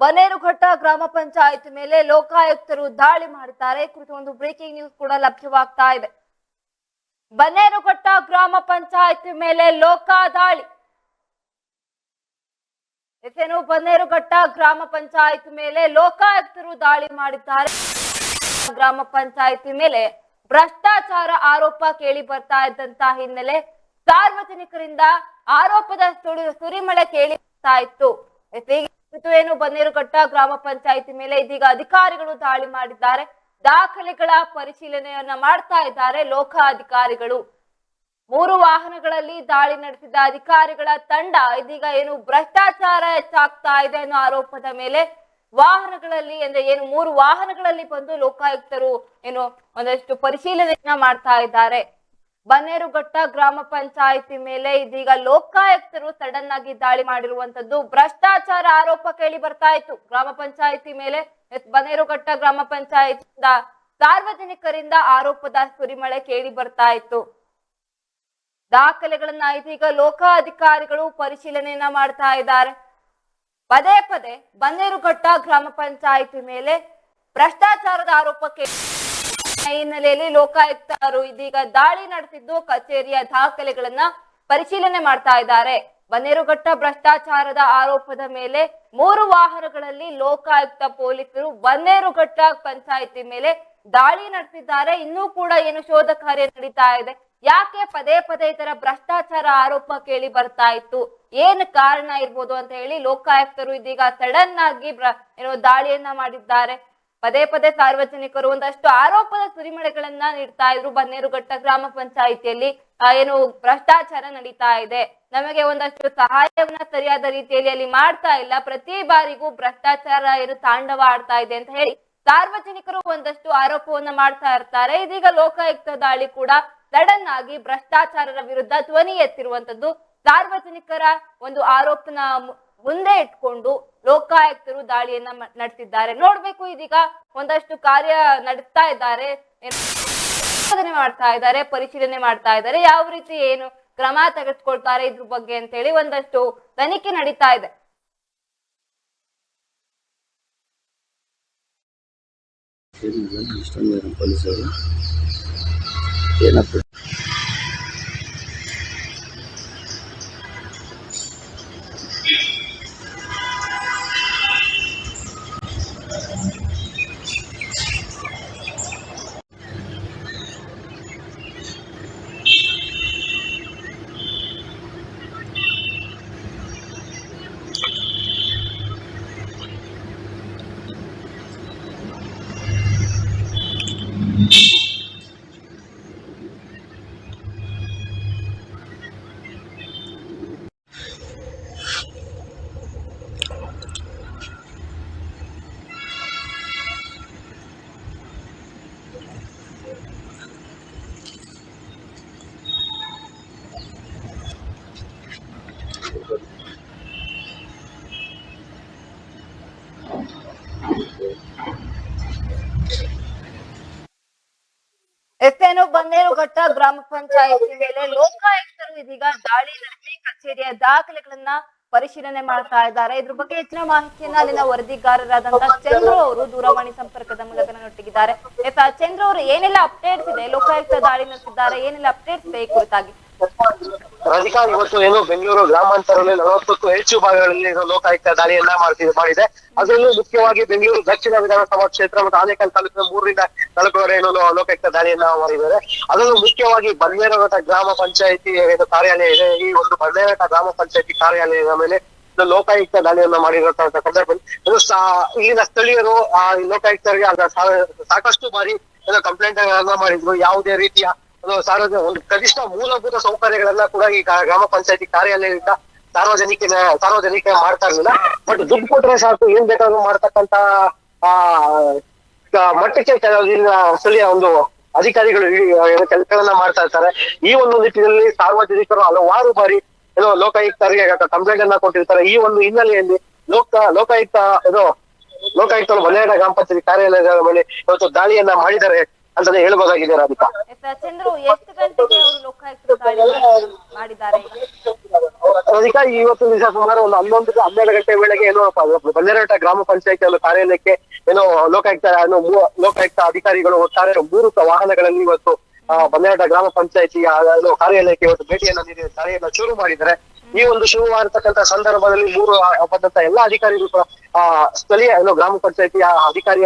ಬನ್ನೇರುಘಟ್ಟ ಗ್ರಾಮ ಪಂಚಾಯತ್ ಮೇಲೆ ಲೋಕಾಯುಕ್ತರು ದಾಳಿ ಮಾಡುತ್ತಾರೆ ಈ ಕುರಿತು ಒಂದು ಬ್ರೇಕಿಂಗ್ ನ್ಯೂಸ್ ಕೂಡ ಲಭ್ಯವಾಗ್ತಾ ಇದೆ. ಬನ್ನೇರುಘಟ್ಟ ಗ್ರಾಮ ಪಂಚಾಯತ್ ಮೇಲೆ ಲೋಕಾ ದಾಳಿ. ಎಸೇನು ಬನ್ನೇರುಘಟ್ಟ ಗ್ರಾಮ ಪಂಚಾಯತ್ ಮೇಲೆ ಲೋಕಾಯುಕ್ತರು ದಾಳಿ ಮಾಡಿದ್ದಾರೆ. ಗ್ರಾಮ ಪಂಚಾಯತ್ ಮೇಲೆ ಭ್ರಷ್ಟಾಚಾರ ಆರೋಪ ಕೇಳಿ ಬರ್ತಾ ಇದ್ದಂತ ಹಿನ್ನೆಲೆ ಸಾರ್ವಜನಿಕರಿಂದ ಆರೋಪದ ಸುರಿಮಳೆ ಕೇಳಿ ಬರ್ತಾ ಇತ್ತು. ಏನು ಬನ್ನೇರುಘಟ್ಟ ಗ್ರಾಮ ಪಂಚಾಯಿತಿ ಮೇಲೆ ಇದೀಗ ಅಧಿಕಾರಿಗಳು ದಾಳಿ ಮಾಡಿದ್ದಾರೆ. ದಾಖಲೆಗಳ ಪರಿಶೀಲನೆಯನ್ನ ಮಾಡ್ತಾ ಇದ್ದಾರೆ ಲೋಕಾಧಿಕಾರಿಗಳು. ಮೂರು ವಾಹನಗಳಲ್ಲಿ ದಾಳಿ ನಡೆಸಿದ ಅಧಿಕಾರಿಗಳ ತಂಡ ಇದೀಗ ಏನು ಭ್ರಷ್ಟಾಚಾರ ಹೆಚ್ಚಾಗ್ತಾ ಇದೆ ಅನ್ನೋ ಆರೋಪದ ಮೇಲೆ ವಾಹನಗಳಲ್ಲಿ ಅಂದ್ರೆ ಏನು ಮೂರು ವಾಹನಗಳಲ್ಲಿ ಬಂದು ಲೋಕಾಯುಕ್ತರು ಏನು ಒಂದಷ್ಟು ಪರಿಶೀಲನೆಯನ್ನ ಮಾಡ್ತಾ ಇದ್ದಾರೆ. ಬನ್ನೇರುಘಟ್ಟ ಗ್ರಾಮ ಪಂಚಾಯಿತಿ ಮೇಲೆ ಇದೀಗ ಲೋಕಾಯುಕ್ತರು ಸಡನ್ ಆಗಿ ದಾಳಿ ಮಾಡಿರುವಂತದ್ದು ಭ್ರಷ್ಟಾಚಾರ ಆರೋಪ ಕೇಳಿ ಬರ್ತಾ ಇತ್ತು. ಗ್ರಾಮ ಪಂಚಾಯಿತಿ ಮೇಲೆ ಬನ್ನೇರುಘಟ್ಟ ಗ್ರಾಮ ಪಂಚಾಯತ್ ಸಾರ್ವಜನಿಕರಿಂದ ಆರೋಪದ ಸುರಿಮಳೆ ಕೇಳಿ ಬರ್ತಾ ಇತ್ತು. ದಾಖಲೆಗಳನ್ನ ಇದೀಗ ಲೋಕಾಧಿಕಾರಿಗಳು ಪರಿಶೀಲನೆಯನ್ನ ಮಾಡ್ತಾ ಇದ್ದಾರೆ. ಪದೇ ಪದೇ ಬನ್ನೇರುಘಟ್ಟ ಗ್ರಾಮ ಪಂಚಾಯಿತಿ ಮೇಲೆ ಭ್ರಷ್ಟಾಚಾರದ ಆರೋಪಕ್ಕೆ ಹಿನ್ನೆಲೆಯಲ್ಲಿ ಲೋಕಾಯುಕ್ತರು ಇದೀಗ ದಾಳಿ ನಡೆಸಿದ್ದು ಕಚೇರಿಯ ದಾಖಲೆಗಳನ್ನ ಪರಿಶೀಲನೆ ಮಾಡ್ತಾ ಇದ್ದಾರೆ. ಬನ್ನೇರುಘಟ್ಟ ಭ್ರಷ್ಟಾಚಾರದ ಆರೋಪದ ಮೇಲೆ ಮೂರು ವಾಹನಗಳಲ್ಲಿ ಲೋಕಾಯುಕ್ತ ಪೊಲೀಸರು ಬನ್ನೇರುಘಟ್ಟ ಪಂಚಾಯಿತಿ ಮೇಲೆ ದಾಳಿ ನಡೆಸಿದ್ದಾರೆ. ಇನ್ನೂ ಕೂಡ ಏನು ಶೋಧ ಕಾರ್ಯ ನಡೀತಾ ಇದೆ. ಯಾಕೆ ಪದೇ ಪದೇ ಈ ಭ್ರಷ್ಟಾಚಾರ ಆರೋಪ ಕೇಳಿ ಬರ್ತಾ ಇತ್ತು? ಏನ್ ಕಾರಣ ಇರ್ಬೋದು ಅಂತ ಹೇಳಿ ಲೋಕಾಯುಕ್ತರು ಇದೀಗ ಸಡನ್ ಆಗಿ ಏನೋ ದಾಳಿಯನ್ನ ಮಾಡಿದ್ದಾರೆ. ಪದೇ ಪದೇ ಸಾರ್ವಜನಿಕರು ಒಂದಷ್ಟು ಆರೋಪದ ಸುರಿಮಳೆಗಳನ್ನ ನೀಡ್ತಾ ಇದ್ರು. ಬನ್ನೇರುಘಟ್ಟ ಗ್ರಾಮ ಪಂಚಾಯಿತಿಯಲ್ಲಿ ಏನು ಭ್ರಷ್ಟಾಚಾರ ನಡೀತಾ ಇದೆ. ನಮಗೆ ಒಂದಷ್ಟು ಸಹಾಯವನ್ನ ಸರಿಯಾದ ರೀತಿಯಲ್ಲಿ ಅಲ್ಲಿ ಮಾಡ್ತಾ ಇಲ್ಲ. ಪ್ರತಿ ಬಾರಿಗೂ ಭ್ರಷ್ಟಾಚಾರ ಏನು ತಾಂಡವ ಆಡ್ತಾ ಇದೆ ಅಂತ ಹೇಳಿ ಸಾರ್ವಜನಿಕರು ಒಂದಷ್ಟು ಆರೋಪವನ್ನ ಮಾಡ್ತಾ ಇರ್ತಾರೆ. ಇದೀಗ ಲೋಕಾಯುಕ್ತ ದಾಳಿ ಕೂಡ ಸಡನ್ ಆಗಿ ಭ್ರಷ್ಟಾಚಾರದ ವಿರುದ್ಧ ಧ್ವನಿ ಎತ್ತಿರುವಂತದ್ದು ಸಾರ್ವಜನಿಕರ ಒಂದು ಆರೋಪನ ಮುಂದೆ ಇಟ್ಕೊಂಡು ಲೋಕಾಯುಕ್ತರು ದಾಳಿಯನ್ನ ನಡೆಸಿದ್ದಾರೆ ನೋಡ್ಬೇಕು ಇದೀಗ ಒಂದಷ್ಟು ಕಾರ್ಯ ನಡೆಸ್ತಾ ಇದ್ದಾರೆ. ಮಾಡ್ತಾ ಇದ್ದಾರೆ, ಪರಿಶೀಲನೆ ಮಾಡ್ತಾ ಇದ್ದಾರೆ. ಯಾವ ರೀತಿ ಏನು ಕ್ರಮ ತೆಗೆದುಕೊಳ್ತಾರೆ ಇದ್ರ ಬಗ್ಗೆ ಅಂತ ಹೇಳಿ ಒಂದಷ್ಟು ತನಿಖೆ ನಡೀತಾ ಇದೆ. ಬನ್ನೇರುಘಟ್ಟ ಗ್ರಾಮ ಪಂಚಾಯತಿ ಮೇಲೆ ಲೋಕಾಯುಕ್ತರು ಇದೀಗ ದಾಳಿ ನಡೆಸಿ ಕಚೇರಿಯ ದಾಖಲೆಗಳನ್ನ ಪರಿಶೀಲನೆ ಮಾಡ್ತಾ ಇದ್ದಾರೆ. ಇದ್ರ ಬಗ್ಗೆ ಹೆಚ್ಚಿನ ಮಾಹಿತಿಯನ್ನ ಅಲ್ಲಿನ ವರದಿಗಾರರಾದಂತಹ ಚಂದ್ರು ಅವರು ದೂರವಾಣಿ ಸಂಪರ್ಕದ ಮೂಲಕ ನನ್ನೊಟ್ಟಿಗಿದ್ದಾರೆ. ಚಂದ್ರು ಅವರು, ಏನೆಲ್ಲ ಅಪ್ಡೇಟ್ಸ್ ಇದೆ? ಲೋಕಾಯುಕ್ತ ದಾಳಿ ನಡೆಸಿದ್ದಾರೆ, ಏನೆಲ್ಲ ಅಪ್ಡೇಟ್ಸ್ ಇದೆ ಈ ಕುರಿತಾಗಿ? ರಾಧಿಕಾ ಇವತ್ತು ಏನು ಬೆಂಗಳೂರು ಗ್ರಾಮಾಂತರದಲ್ಲಿ ನಲವತ್ತಕ್ಕೂ ಹೆಚ್ಚು ಭಾಗಗಳಲ್ಲಿ ಲೋಕಾಯುಕ್ತ ದಾಳಿಯನ್ನ ಮಾಡ್ತಿದೆ ಮಾಡಿದೆ. ಅದರಲ್ಲೂ ಮುಖ್ಯವಾಗಿ ಬೆಂಗಳೂರು ದಕ್ಷಿಣ ವಿಧಾನಸಭಾ ಕ್ಷೇತ್ರ ಮತ್ತು ಆನೇಕಲ್ ತಾಲೂಕಿನ ಮೂರರಿಂದ ನಾಲ್ಕುವರೆ ಏನು ಲೋಕಾಯುಕ್ತ ದಾಳಿಯನ್ನ ಮಾಡಿದ್ದಾರೆ. ಅದರಲ್ಲೂ ಮುಖ್ಯವಾಗಿ ಬನ್ನೇರಘಟ್ಟ ಗ್ರಾಮ ಪಂಚಾಯಿತಿ ಏನು ಕಾರ್ಯಾಲಯ ಇದೆ. ಈ ಒಂದು ಬನ್ನೇರಘಟ್ಟ ಗ್ರಾಮ ಪಂಚಾಯತಿ ಕಾರ್ಯಾಲಯದ ಮೇಲೆ ಲೋಕಾಯುಕ್ತ ದಾಳಿಯನ್ನ ಮಾಡಿರುವಂತಹ ಸಂದರ್ಭದಲ್ಲಿ ಇಲ್ಲಿನ ಸ್ಥಳೀಯರು, ಆ ಲೋಕಾಯುಕ್ತರಿಗೆ ಸಾಕಷ್ಟು ಬಾರಿ ಕಂಪ್ಲೇಂಟ್ ಮಾಡಿದ್ರು. ಯಾವುದೇ ರೀತಿಯ ಒಂದು ಸಾರ್ವಜನಿಕ ಒಂದು ಕನಿಷ್ಠ ಮೂಲಭೂತ ಸೌಕರ್ಯಗಳೆಲ್ಲ ಕೂಡ ಈ ಗ್ರಾಮ ಪಂಚಾಯತಿ ಕಾರ್ಯಾಲಯದಿಂದ ಸಾರ್ವಜನಿಕ ಸಾರ್ವಜನಿಕ ಮಾಡ್ತಾ ಇರಲಿಲ್ಲ. ಬಟ್ ದುಡ್ಡು ಕೊಟ್ರೆ ಸಾಕು, ಏನ್ ಬೇಕಾದ್ರು ಮಾಡ್ತಕ್ಕಂತ, ಆ ಮಟ್ಟಕ್ಕೆ ಕೆಲವು ಸ್ಥಳೀಯ ಒಂದು ಅಧಿಕಾರಿಗಳು ಕೆಲಸಗಳನ್ನ ಮಾಡ್ತಾ ಇರ್ತಾರೆ. ಈ ಒಂದು ನಿಟ್ಟಿನಲ್ಲಿ ಸಾರ್ವಜನಿಕರು ಹಲವಾರು ಬಾರಿ ಏನೋ ಲೋಕಾಯುಕ್ತರಿಗೆ ಕಂಪ್ಲೇಂಟ್ ಅನ್ನ ಕೊಟ್ಟಿರ್ತಾರೆ. ಈ ಒಂದು ಹಿನ್ನೆಲೆಯಲ್ಲಿ ಲೋಕ ಲೋಕಾಯುಕ್ತ ಇದು ಲೋಕಾಯುಕ್ತರು ಬನ್ನೇಡ ಗ್ರಾಮ ಪಂಚಾಯತಿ ಕಾರ್ಯಾಲಯದ ಮೇಲೆ ಇವತ್ತು ದಾಳಿಯನ್ನ ಮಾಡಿದ್ದಾರೆ. ಅಂತಾನೆ ಹೇಳ್ಬೋದಾಗಿದೆ ರಾಧಿಕಾ. ಚಂದ್ರು ಎಷ್ಟು ಗಂಟೆಗೆ ಅವರು ಲೋಕಾಯುಕ್ತರು ದಾಳಿ ಮಾಡಿದ್ದಾರೆ? ರಾಧಿಕಾ ಇವತ್ತು ದಿವಸ ಸುಮಾರು ಒಂದು ಹನ್ನೊಂದು ಹನ್ನೆರಡು ಗಂಟೆ ವೇಳೆಗೆ ಏನೋ ಬಂದೇರಘಟ್ಟ ಗ್ರಾಮ ಪಂಚಾಯತ್ ಒಂದು ಕಾರ್ಯಾಲಯಕ್ಕೆ ಏನೋ ಲೋಕಾಯುಕ್ತ ಏನೋ ಲೋಕಾಯುಕ್ತ ಅಧಿಕಾರಿಗಳು ಒಟ್ಟಾರೆ ಮೂರು ವಾಹನಗಳಲ್ಲಿ ಇವತ್ತು ಆ, ಬಂದೇರಘಟ್ಟ ಗ್ರಾಮ ಪಂಚಾಯತಿಯ ಏನೋ ಕಾರ್ಯಾಲಯಕ್ಕೆ ಇವತ್ತು ಭೇಟಿಯನ್ನ ನೀಡಿ ಕಾರ್ಯ ಶುರು ಮಾಡಿದ್ದಾರೆ. ಈ ಒಂದು ಶುರುವಾಗಿರ್ತಕ್ಕಂಥ ಸಂದರ್ಭದಲ್ಲಿ ಮೂರು ಬಂದಂತ ಎಲ್ಲಾ ಅಧಿಕಾರಿಗಳು ಕೂಡ, ಆ, ಸ್ಥಳೀಯ, ಏನೋ ಗ್ರಾಮ ಪಂಚಾಯತಿಯ ಅಧಿಕಾರಿ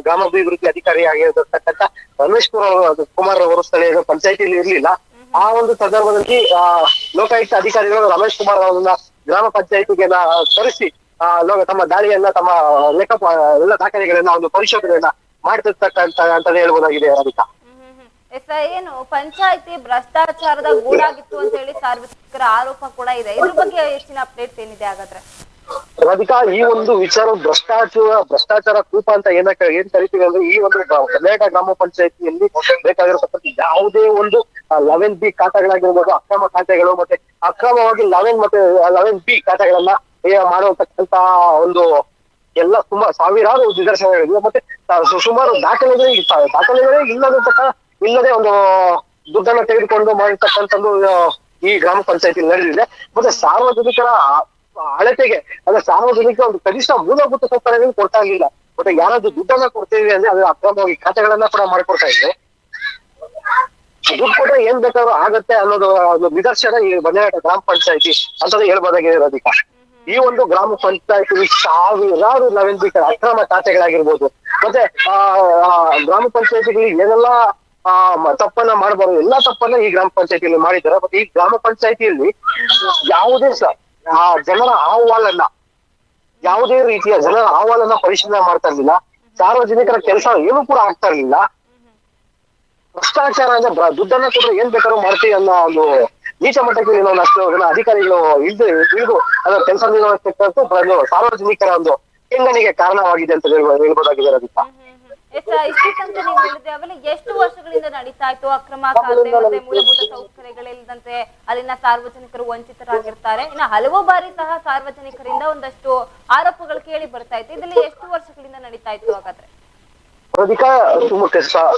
ಗ್ರಾಮಾಭಿವೃದ್ಧಿ ಅಧಿಕಾರಿಯಾಗಿರತಕ್ಕಂಥ ರಮೇಶ್ ಕುಮಾರ್ ಕುಮಾರ್ ಅವರು ಸ್ಥಳೀಯ ಪಂಚಾಯತಿಯಲ್ಲಿ ಇರ್ಲಿಲ್ಲ. ಆ ಒಂದು ಸಂದರ್ಭದಲ್ಲಿ, ಆ, ಲೋಕಾಯುಕ್ತ ಅಧಿಕಾರಿಗಳು ರಮೇಶ್ ಕುಮಾರ್ ಅವರನ್ನ ಗ್ರಾಮ ಪಂಚಾಯತಿಗೆ ಕರೆಸಿ, ಆ, ಲೋಕ, ತಮ್ಮ ದಾಳಿಯನ್ನ, ತಮ್ಮ ಲೆಕ್ಕ ಎಲ್ಲ ದಾಖಲೆಗಳನ್ನ, ಒಂದು ಪರಿಶೋಧನೆಯನ್ನ ಮಾಡ್ತಿರ್ತಕ್ಕಂತ ಅಂತಾನೆ ಹೇಳ್ಬೋದಾಗಿದೆ, ರಾಧಿಕಾ. ಎಸ್ ಏನು ಪಂಚಾಯತಿ ಭ್ರಷ್ಟಾಚಾರದ ಗೂಡಾಗಿತ್ತು ಅಂತ ಹೇಳಿ ಸಾರ್ವಜನಿಕರ ಆರೋಪ ಕೂಡ ಇದೆ. ಇದ್ರ ಬಗ್ಗೆ ಹೆಚ್ಚಿನ ಅಪ್ಡೇಟ್ಸ್ ಏನಿದೆ ಹಾಗಾದ್ರೆ? ರಾಧಿಕಾ, ಈ ಒಂದು ವಿಚಾರ ಭ್ರಷ್ಟಾಚಾರ ಭ್ರಷ್ಟಾಚಾರ ಕೂಪ ಅಂತ ಏನಕ್ಕೆ ಏನ್ ಕರಿತೀವಿ ಅಂದ್ರೆ ಈ ಒಂದು ಕರ್ನಾಟಕ ಗ್ರಾಮ ಪಂಚಾಯತಿಯಲ್ಲಿ ಬೇಕಾಗಿರತಕ್ಕಂಥ ಯಾವುದೇ ಒಂದು ಲೆವೆನ್ ಬಿ ಖಾತೆಗಳಾಗಿರ್ಬೋದು, ಅಕ್ರಮ ಖಾತೆಗಳು ಮತ್ತೆ ಅಕ್ರಮವಾಗಿ ಲೆವೆನ್ ಮತ್ತೆ ಲೆವೆನ್ ಬಿ ಖಾತೆಗಳನ್ನ, ಏ ಮಾಡುವಂತಕ್ಕಂತ ಒಂದು ಎಲ್ಲ ತುಂಬಾ ಸಾವಿರಾರು ನಿದರ್ಶನಗಳಿವೆ. ಮತ್ತೆ ಸುಮಾರು ದಾಖಲೆಗಳೇ ದಾಖಲೆಗಳೇ ಇಲ್ಲದಂತ ಇಲ್ಲದೆ ಒಂದು ದುಡ್ಡನ್ನ ತೆಗೆದುಕೊಂಡು ಮಾಡಿರ್ತಕ್ಕಂಥದ್ದು ಈ ಗ್ರಾಮ ಪಂಚಾಯತಿ ನಡೆದಿದೆ. ಮತ್ತೆ ಸಾರ್ವಜನಿಕರ ಅಳತೆಗೆ ಅಂದ್ರೆ ಸಾರ್ವಜನಿಕ ಒಂದು ಕನಿಷ್ಠ ಮೂಲಭೂತ ಸೌಕರ್ಯಗಳು ಕೊಡ್ತಾ ಇರ್ಲಿಲ್ಲ. ಮತ್ತೆ ಯಾರಾದ್ರೂ ದುಡ್ಡನ್ನ ಕೊಡ್ತೀವಿ ಅಂದ್ರೆ ಅದು ಅಕ್ರಮವಾಗಿ ಖಾತೆಗಳನ್ನ ಕೂಡ ಮಾಡ್ಕೊಡ್ತಾ ಇದ್ರೆ ದುಡ್ಡು ಕೊಟ್ಟರೆ ಏನ್ ಬೇಕಾದ್ರೂ ಆಗತ್ತೆ ಅನ್ನೋದು ಒಂದು ನಿದರ್ಶನ ಈ ಬಂದೇಘಟ್ಟ ಗ್ರಾಮ ಪಂಚಾಯತಿ ಅಂತಾನೆ ಹೇಳ್ಬೋದಾಗಿದೆ ರಾಧಿಕಾ. ಈ ಒಂದು ಗ್ರಾಮ ಪಂಚಾಯತಿ ಸಾವಿರಾರು ನಾವೇನ್ ಬೇಕಾದ್ರೆ ಅಕ್ರಮ ಖಾತೆಗಳಾಗಿರ್ಬೋದು. ಮತ್ತೆ ಆ, ಗ್ರಾಮ ಪಂಚಾಯತಿಗಳಿಗೆ ಏನೆಲ್ಲ ಆ ತಪ್ಪನ್ನ ಮಾಡಬಾರದು. ಎಲ್ಲಾ ತಪ್ಪನ್ನ ಈ ಗ್ರಾಮ ಪಂಚಾಯತಿಯಲ್ಲಿ ಮಾಡಿದ್ದಾರೆ. ಮತ್ತೆ ಈ ಗ್ರಾಮ ಪಂಚಾಯತಿಯಲ್ಲಿ ಯಾವುದೇ ಆ, ಜನರ ಅಹವಾಲನ್ನ, ಯಾವುದೇ ರೀತಿಯ ಜನರ ಅಹವಾಲನ್ನ ಪರಿಶೀಲನೆ ಮಾಡ್ತಾ ಇರ್ಲಿಲ್ಲ. ಸಾರ್ವಜನಿಕರ ಕೆಲಸ ಏನು ಕೂಡ ಆಗ್ತಾ ಇರ್ಲಿಲ್ಲ. ಭ್ರಷ್ಟಾಚಾರ ಅಂದ್ರೆ ದುಡ್ಡನ್ನ ಕೊಟ್ರೆ ಏನ್ ಬೇಕಾದ್ರೂ ಮಾಡ್ತೀವಿ ಅನ್ನೋ ಒಂದು ನೀಚ ಮಟ್ಟಕ್ಕೆ ನಾವು ಅಷ್ಟು ಜನ ಅಧಿಕಾರಿಗಳು ಇಲ್ದು ಇಳಿದು ಅದರ ಕೆಲಸ ಸಾರ್ವಜನಿಕರ ಒಂದು ಕೆಂಗಣಿಗೆ ಕಾರಣವಾಗಿದೆ ಅಂತ ಹೇಳ್ಬೋದು ಹೇಳ್ಬೋದಾಗಿದೆ ಅದಕ್ಕೆ ಎಸ್ ಇಷ್ಟು ತನಕ ನೀವು ಹೇಳಿದ್ರೆ. ಅವೆಲ್ಲ ಎಷ್ಟು ವರ್ಷಗಳಿಂದ ನಡೀತಾ ಇತ್ತು ಅಕ್ರಮ ಖಾತೆ ಮತ್ತೆ ಮೂಲಭೂತ ಸೌಕರ್ಯಗಳಿಲ್ಲದಂತೆ ಅಲ್ಲಿನ ಸಾರ್ವಜನಿಕರು ವಂಚಿತರಾಗಿರ್ತಾರೆ. ಇನ್ನ ಹಲವು ಬಾರಿ ಸಹ ಸಾರ್ವಜನಿಕರಿಂದ ಒಂದಷ್ಟು ಆರೋಪಗಳು ಕೇಳಿ ಬರ್ತಾ ಇತ್ತು. ಇದರಲ್ಲಿ ಎಷ್ಟು ವರ್ಷಗಳಿಂದ ನಡೀತಾ ಇತ್ತು ಹಾಗಾದ್ರೆ? ಅದಕ್ಕ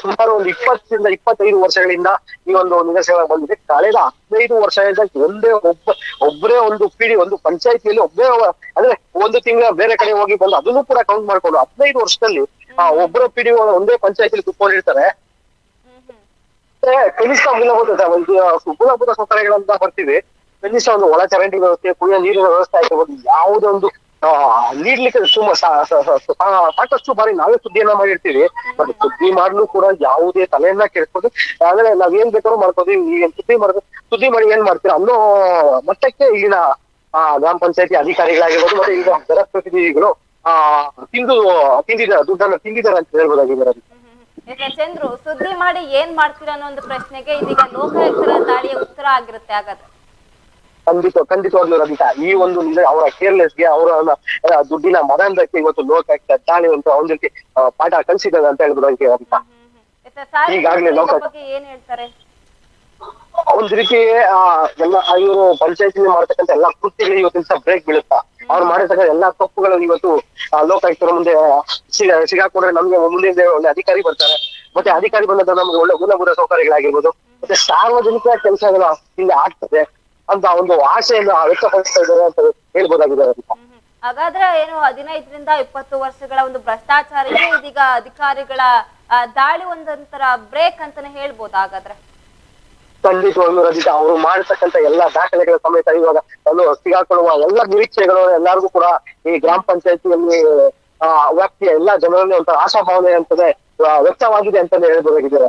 ಸುಮಾರು ಒಂದು ಇಪ್ಪತ್ತರಿಂದ ಇಪ್ಪತ್ತೈದು ವರ್ಷಗಳಿಂದ ಈ ಒಂದು ನಿದರ್ಶನ ಬಂದಿದೆ. ಕಳೆದ ಹದಿನೈದು ವರ್ಷದಿಂದ ಒಂದೇ ಒಬ್ಬ ಒಬ್ಬರೇ ಒಂದು ಪೀಡಿ ಒಂದು ಪಂಚಾಯತಿಯಲ್ಲಿ ಒಬ್ಬರೇ ಒಬ್ಬ- ಅಂದ್ರೆ ಒಂದು ತಿಂಗಳ ಬೇರೆ ಕಡೆ ಹೋಗಿ ಬಂದು ಅದನ್ನು ಕೂಡ ಕೌಂಟ್ ಮಾಡ್ಕೊಂಡು ಹದಿನೈದು ವರ್ಷದಲ್ಲಿ ಆ ಒಬ್ಬರ ಪಿಡಿ ಒಂದೇ ಪಂಚಾಯತಿ ಕುತ್ಕೊಂಡಿರ್ತಾರೆ. ಕನಿಷ್ಠ ಮೂಲಭೂತ ಮೂಲಭೂತ ಸೌಕರ್ಯಗಳಂತ ಬರ್ತೀವಿ. ಕನಿಷ್ಠ ಒಂದು ಒಳ ಚರಂಡಿ ವ್ಯವಸ್ಥೆ ಕುಡಿಯೋ ನೀರಿನ ವ್ಯವಸ್ಥೆ ಆಗಿರ್ಬೋದು ಯಾವುದೇ ಒಂದು ಆ, ನೀಡ್ಲಿಕ್ಕೆ ತುಂಬಾ ಸಾಕಷ್ಟು ಬಾರಿ ನಾವೇ ಸುದ್ದಿಯನ್ನ ಮಾಡಿರ್ತೀವಿ. ಬಟ್ ಸುದ್ದಿ ಮಾಡ್ಲು ಕೂಡ ಯಾವುದೇ ತಲೆಯನ್ನ ಕೆಡಿಸ್ಬೋದು. ಆದ್ರೆ ನಾವ್ ಏನ್ ಬೇಕಾದ್ರೂ ಮಾಡ್ಕೋತೀವಿ ಈಗ ಸುದ್ದಿ ಮಾಡ್ಕೊ ಸುದ್ದಿ ಮಾಡಿ ಏನ್ ಮಾಡ್ತೀರಾ? ಅನ್ನೋ ಮಟ್ಟಕ್ಕೆ ಆ ಗ್ರಾಮ ಪಂಚಾಯತಿ ಅಧಿಕಾರಿಗಳಾಗಿರ್ಬೋದು ಮತ್ತೆ ಈಗ ಜನಪ್ರತಿನಿಧಿಗಳು ತಿಂದು ತಿಂದಿದ ದುಡ್ಡನ್ನ ತಿಂದಿದ್ದಾರೆ ಅಂತ ಹೇಳ್ಬೋದಾಗಿದೆ. ಎಸ್ ಚಂದ್ರು ಸುದ್ದಿ ಮಾಡಿ ಏನ್ ಮಾಡ್ತೀರಾ ಅನ್ನೋ ಒಂದು ಪ್ರಶ್ನೆಗೆ ಇದೀಗ ಲೋಕಾಯುಕ್ತರ ದಾಳಿಯ ಉತ್ತರ ಆಗಿರುತ್ತೆ ಹಾಗಾದ್ರೆ. ಖಂಡಿತ ಖಂಡಿತವಾಗ್ಲೂ ರವಿತ ಈ ಒಂದು ಅವರ ಕೇರ್ಲೆಸ್ಗೆ ಅವರ ದುಡ್ಡಿನ ಮದಂದಕ್ಕೆ ಇವತ್ತು ಲೋಕಾಯುಕ್ತ ದಾಳಿ ಅಂತ ಒಂದ್ ರೀತಿ ಆ, ಪಾಠ ಕಲಿಸಿದ್ದಾರೆ ಅಂತ ಹೇಳ್ಬೋದು ಅಂತ ಈಗಾಗಲೇ ಲೋಕಾಯುಕ್ತ ಏನ್ ಹೇಳ್ತಾರೆ? ಒಂದ್ ರೀತಿ ಆ ಎಲ್ಲ ಇವರು ಪಂಚಾಯತಿ ಮಾಡ್ತಕ್ಕಂಥ ಎಲ್ಲಾ ಕೃತಿಗಳು ಇವತ್ತಿನ ಬ್ರೇಕ್ ಬೀಳುತ್ತಾ? ಅವ್ರು ಮಾಡಿರ್ತಕ್ಕಂಥ ಎಲ್ಲಾ ತಪ್ಪುಗಳು ಇವತ್ತು ಆ, ಲೋಕಾಯುಕ್ತರ ಮುಂದೆ ಸಿಗ ಸಿಗಾಕೊಂಡ್ರೆ ನಮ್ಗೆ ಮುಂದೆ ಒಳ್ಳೆ ಅಧಿಕಾರಿ ಬರ್ತಾರೆ. ಮತ್ತೆ ಅಧಿಕಾರಿ ಬಂದಂತ ನಮ್ಗೆ ಒಳ್ಳೆ ಮೂಲಭೂತ ಸೌಕರ್ಯಗಳಾಗಿರ್ಬೋದು. ಮತ್ತೆ ಸಾರ್ವಜನಿಕ ಕೆಲಸಗಳು ಇಲ್ಲಿ ಆಗ್ತದೆ ಅಂತ ಒಂದು ಆಶೆಯನ್ನು ವ್ಯಕ್ತಪಡಿಸ್ತಾ ಇದ್ದಾರೆ ಅಂತ ಹೇಳ್ಬೋದಾಗಿದೆ ಹ್ಮ್. ಹಾಗಾದ್ರೆ ಏನು ಹದಿನೈದರಿಂದ ಇಪ್ಪತ್ತು ವರ್ಷಗಳ ಒಂದು ಭ್ರಷ್ಟಾಚಾರಕ್ಕೆ ಇದೀಗ ಅಧಿಕಾರಿಗಳ ದಾಳಿ ಒಂದೊಂಥರ ಬ್ರೇಕ್ ಅಂತಾನೆ ಹೇಳ್ಬೋದು ಹಾಗಾದ್ರೆ ಖಂಡಿತವಾಗ್ಲೂ ರಜಿತ ಅವರು ಮಾಡತಕ್ಕಂತ ಎಲ್ಲಾ ದಾಖಲೆಗಳ ಸಮೇತ ಇವಾಗ ಒಂದು ಸಿಗಾಕೊಳ್ಳುವ ಎಲ್ಲ ನಿರೀಕ್ಷೆಗಳು ಎಲ್ಲರಿಗೂ ಕೂಡ ಈ ಗ್ರಾಮ ಪಂಚಾಯತಿಯಲ್ಲಿ ಆ ವ್ಯಾಪ್ತಿಯ ಎಲ್ಲಾ ಜನರಲ್ಲಿ ಒಂಥರ ಆಶಾಭಾವನೆ ಅಂತದೆ ವ್ಯಕ್ತವಾಗಿದೆ ಅಂತಾನೆ ಹೇಳ್ಬೋದಾಗಿದೆ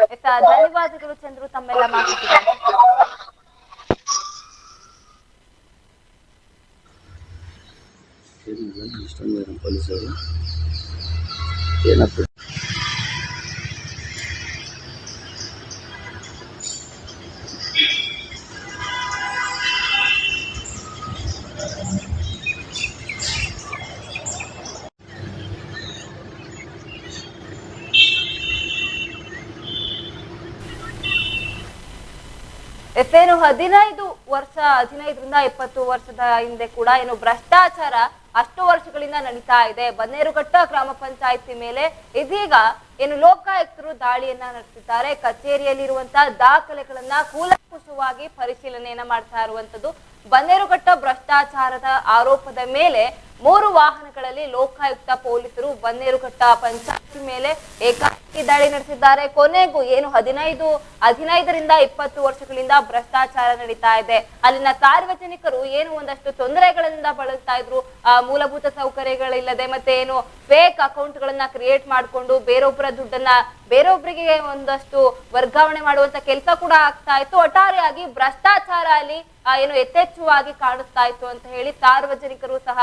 ರಜಿತಾ ಧನ್ಯವಾದಗಳು ಚಂದ್ರು ತಮ್ಮೆಲ್ಲ ಮಾಹಿತಿಗೆ. ಏನು ಹದಿನೈದು ವರ್ಷ, ಹದಿನೈದರಿಂದ ಇಪ್ಪತ್ತು ವರ್ಷದ ಹಿಂದೆ ಕೂಡ ಏನು ಭ್ರಷ್ಟಾಚಾರ ಅಷ್ಟು ವರ್ಷಗಳಿಂದ ನಡೀತಾ ಇದೆ. ಬನ್ನೇರುಘಟ್ಟ ಗ್ರಾಮ ಪಂಚಾಯತಿ ಮೇಲೆ ಇದೀಗ ಏನು ಲೋಕಾಯುಕ್ತರು ದಾಳಿಯನ್ನ ನಡೆಸಿದ್ದಾರೆ. ಕಚೇರಿಯಲ್ಲಿರುವಂತಹ ದಾಖಲೆಗಳನ್ನ ಕೂಲಂಕುಷವಾಗಿ ಪರಿಶೀಲನೆಯನ್ನ ಮಾಡ್ತಾ ಇರುವಂತದ್ದು ಬನ್ನೇರುಘಟ್ಟ ಭ್ರಷ್ಟಾಚಾರದ ಆರೋಪದ ಮೇಲೆ ಮೂರು ವಾಹನಗಳಲ್ಲಿ ಲೋಕಾಯುಕ್ತ ಪೊಲೀಸರು ಬನ್ನೇರುಘಟ್ಟ ಪಂಚಾಯತ್ ಮೇಲೆ ಏಕಾಏಕಿ ದಾಳಿ ನಡೆಸಿದ್ದಾರೆ. ಕೊನೆಗೂ ಏನು ಹದಿನೈದು, ಹದಿನೈದರಿಂದ ಇಪ್ಪತ್ತು ವರ್ಷಗಳಿಂದ ಭ್ರಷ್ಟಾಚಾರ ನಡೀತಾ ಇದೆ. ಅಲ್ಲಿನ ಸಾರ್ವಜನಿಕರು ಏನು ಒಂದಷ್ಟು ತೊಂದರೆಗಳಿಂದ ಬಳಲ್ತಾ ಇದ್ರು? ಆ ಮೂಲಭೂತ ಸೌಕರ್ಯಗಳಿಲ್ಲದೆ ಮತ್ತೆ ಏನು ಫೇಕ್ ಅಕೌಂಟ್ ಗಳನ್ನ ಕ್ರಿಯೇಟ್ ಮಾಡಿಕೊಂಡು ಬೇರೊಬ್ಬರ ದುಡ್ಡನ್ನ ಬೇರೊಬ್ಬರಿಗೆ ಒಂದಷ್ಟು ವರ್ಗಾವಣೆ ಮಾಡುವಂತ ಕೆಲಸ ಕೂಡ ಆಗ್ತಾ ಇತ್ತು. ಒಟ್ಟಾರೆಯಾಗಿ ಭ್ರಷ್ಟಾಚಾರ ಅಲ್ಲಿ ಏನು ಯಥೇಚ್ಛವಾಗಿ ಕಾಣಿಸ್ತಾ ಇತ್ತು ಅಂತ ಹೇಳಿ ಸಾರ್ವಜನಿಕರು ಸಹ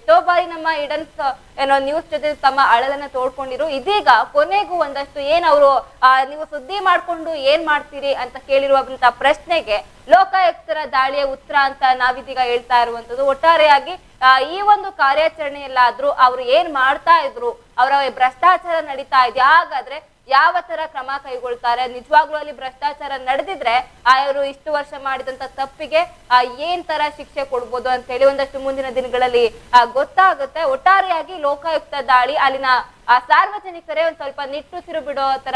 ಎಷ್ಟೋ ಬಾರಿ ನಮ್ಮ ಇಡನ್ಸ್ ಏನೋ ನ್ಯೂಸ್ ಜೊತೆ ತಮ್ಮ ಅಳಲನ್ನ ತೋಡ್ಕೊಂಡಿರು ಇದೀಗ ಕೊನೆಗೂ ಒಂದಷ್ಟು ಏನ್ ಅವರು ನೀವು ಸುದ್ದಿ ಮಾಡ್ಕೊಂಡು ಏನ್ ಮಾಡ್ತೀರಿ ಅಂತ ಕೇಳಿರುವಂತ ಪ್ರಶ್ನೆಗೆ ಲೋಕಾಯುಕ್ತರ ದಾಳಿಯ ಉತ್ತರ ಅಂತ ನಾವಿದೀಗ ಹೇಳ್ತಾ ಇರುವಂತದ್ದು ಒಟ್ಟಾರೆಯಾಗಿ ಈ ಒಂದು ಕಾರ್ಯಾಚರಣೆಯಲ್ಲಾದ್ರೂ ಅವ್ರು ಏನ್ ಮಾಡ್ತಾ ಇದ್ರು, ಅವರ ಭ್ರಷ್ಟಾಚಾರ ನಡೀತಾ ಇದೆ. ಹಾಗಾದ್ರೆ ಯಾವ ತರ ಕ್ರಮ ಕೈಗೊಳ್ತಾರೆ, ನಿಜವಾಗ್ಲೂ ಅಲ್ಲಿ ಭ್ರಷ್ಟಾಚಾರ ನಡೆದಿದ್ರೆ, ಆ ಅವರು ಇಷ್ಟು ವರ್ಷ ಮಾಡಿದಂತ ತಪ್ಪಿಗೆ, ಆ, ಏನ್ ತರ ಶಿಕ್ಷೆ ಕೊಡ್ಬೋದು ಅಂತ ಹೇಳಿ ಒಂದಷ್ಟು ಮುಂದಿನ ದಿನಗಳಲ್ಲಿ ಗೊತ್ತಾಗುತ್ತೆ. ಒಟ್ಟಾರೆಯಾಗಿ ಲೋಕಾಯುಕ್ತ ದಾಳಿ, ಅಲ್ಲಿನ, ಆ, ಸಾರ್ವಜನಿಕರೇ ಒಂದ್ ಸ್ವಲ್ಪ ನಿಟ್ಟುಸಿರು ಬಿಡೋ ತರ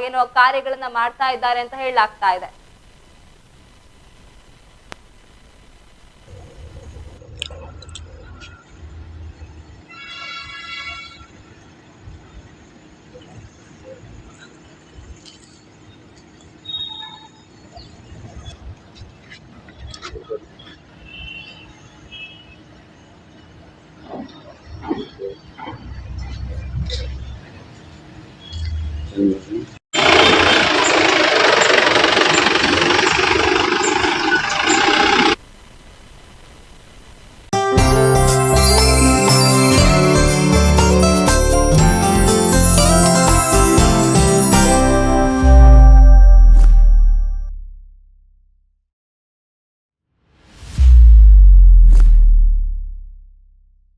ಏನೋ ಕಾರ್ಯಗಳನ್ನ ಮಾಡ್ತಾ ಇದ್ದಾರೆ ಅಂತ ಹೇಳಲಾಗ್ತಾ ಇದೆ.